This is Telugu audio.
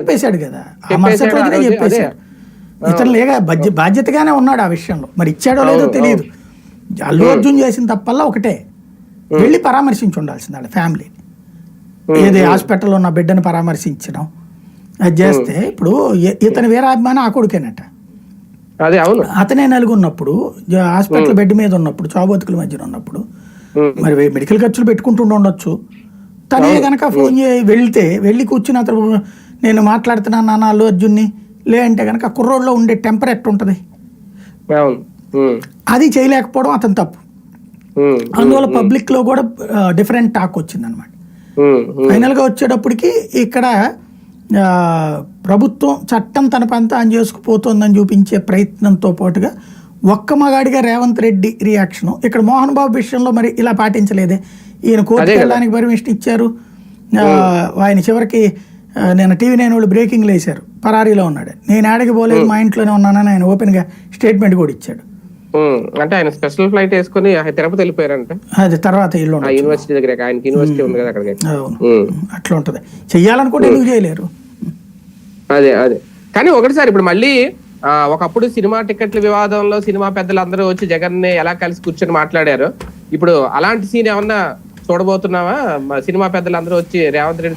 చెప్పేశాడు కదా. చెప్పేశాడు, మరుసటి రోజునే ఆ రోజే, చెప్పేశాడు. ఇతను లేక బాధ్య- బాధ్యతగానే ఉన్నాడు ఆ విషయంలో. మరి ఇచ్చాడో లేదో తెలియదు అల్లు అర్జున్ చేసిన తప్పల్లా ఒకటే. వెళ్ళి పరామర్శించి ఉండాల్సింది వాళ్ళ ఫ్యామిలీని ఏది హాస్పిటల్లో ఉన్న బిడ్డని పరామర్శించడం అది చేస్తే ఇప్పుడు ఇతని వీరాభిమానం ఆ కొడుకేనట. అదే అవును. అతనే నలుగున్నప్పుడు హాస్పిటల్ బెడ్ మీద ఉన్నప్పుడు చావుబతుకుల మధ్యన ఉన్నప్పుడు మరి మెడికల్ ఖర్చులు పెట్టుకుంటూ ఉండొచ్చు తనే గనక ఫోన్ చేసి వెళ్తే వెళ్ళి కూర్చుని అతను నేను మాట్లాడుతున్నాను నాన్న అల్లు అర్జున్ని. లే అంటే గనక కుర్రోడ్లో ఉండే టెంపర్ ఉమ్, అది చేయలేకపోవడం అతని తప్పు. అందువల్ల పబ్లిక్లో కూడా డిఫరెంట్ టాక్ వచ్చింది అనమాట ఫైనల్గా వచ్చేటప్పటికి ఇక్కడ ప్రభుత్వం చట్టం తన పంత అని చేసుకుపోతోందని చూపించే ప్రయత్నంతో పాటుగా ఒక్క మగాడిగా రేవంత్ రెడ్డి రియాక్షన్ ఇక్కడ మోహన్ బాబు విషయంలో మరి ఇలా పాటించలేదే. ఈయన కోర్టుకు వెళ్ళడానికి పర్మిషన్ ఇచ్చారు. ఆయన చివరికి నేను టీవీ నైన్ వాళ్ళు బ్రేకింగ్లు వేశారు. పరారీలో ఉన్నాడు. నేను ఆడకి పోలేదు మా ఇంట్లోనే ఉన్నానని ఆయన ఓపెన్గా స్టేట్మెంట్ కూడా ఇచ్చాడు. అంటే ఆయన స్పెషల్ ఫ్లైట్ వేసుకుని తిరుపతి వెళ్ళిపోయారంట? అది తర్వాత ఇల్లు యూనివర్సిటీ దగ్గర ఆయనకి యూనివర్సిటీ ఉంది కదా అక్కడికి. అట్లా ఉంటది. చెయ్యాలనుకుంటే ఎందుకు చేయలేరు? అదే అదే. కానీ ఒకటిసారి ఇప్పుడు మళ్ళీ ఒకప్పుడు సినిమా టికెట్ల వివాదంలో సినిమా పెద్దలు అందరూ వచ్చి జగన్ని ఎలా కలిసి కూర్చొని మాట్లాడారు? ఇప్పుడు అలాంటి సీన్ ఏమన్నా చూడబోతున్నావా? సినిమా పెద్దలు అందరూ వచ్చి రేవంత్ రెడ్డి